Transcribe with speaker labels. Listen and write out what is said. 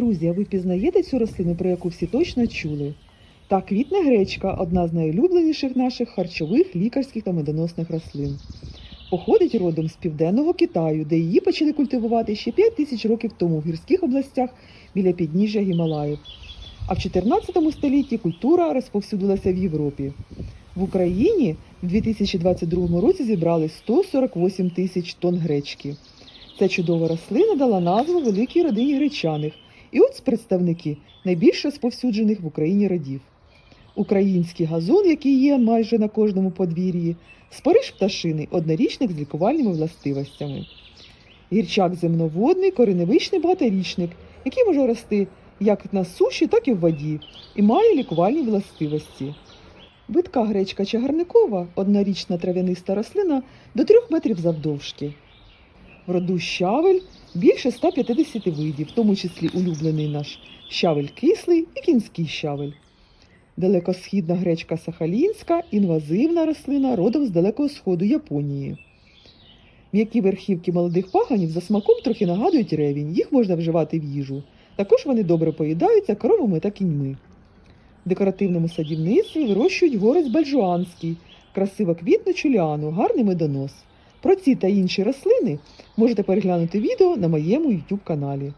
Speaker 1: Друзі, а ви впізнаєте цю рослину, про яку всі точно чули? Так, квітне гречка одна з найулюбленіших наших харчових, лікарських та медоносних рослин. Походить родом з південного Китаю, де її почали культивувати ще 5 тисяч років тому в гірських областях біля підніжжя Гімалаїв. А в 14 столітті культура розповсюдилася в Європі. В Україні в 2022 році зібрали 148 тисяч тонн гречки. Ця чудова рослина дала назву великій родині гречаних. І ось представники найбільш розповсюджених в Україні родів. Український газон, який є майже на кожному подвір'ї, спариж пташини однорічник з лікувальними властивостями. Гірчак земноводний, кореневичний багаторічник, який може рости як на суші, так і в воді, і має лікувальні властивості. Битка гречка чагарникова, однорічна трав'яниста рослина до 3 метрів завдовжки. В роду щавель більше 150 видів, в тому числі улюблений наш щавель кислий і кінський щавель. Далекосхідна гречка сахалінська інвазивна рослина родом з далекого сходу Японії. М'які верхівки молодих паганів за смаком трохи нагадують ревінь, їх можна вживати в їжу. Також вони добре поїдаються коровами та кіньми. В декоративному садівництві вирощують горець бальжуанський, красиво квітнучу ліану, гарний медонос. Про ці та інші рослини можете переглянути відео на моєму YouTube каналі.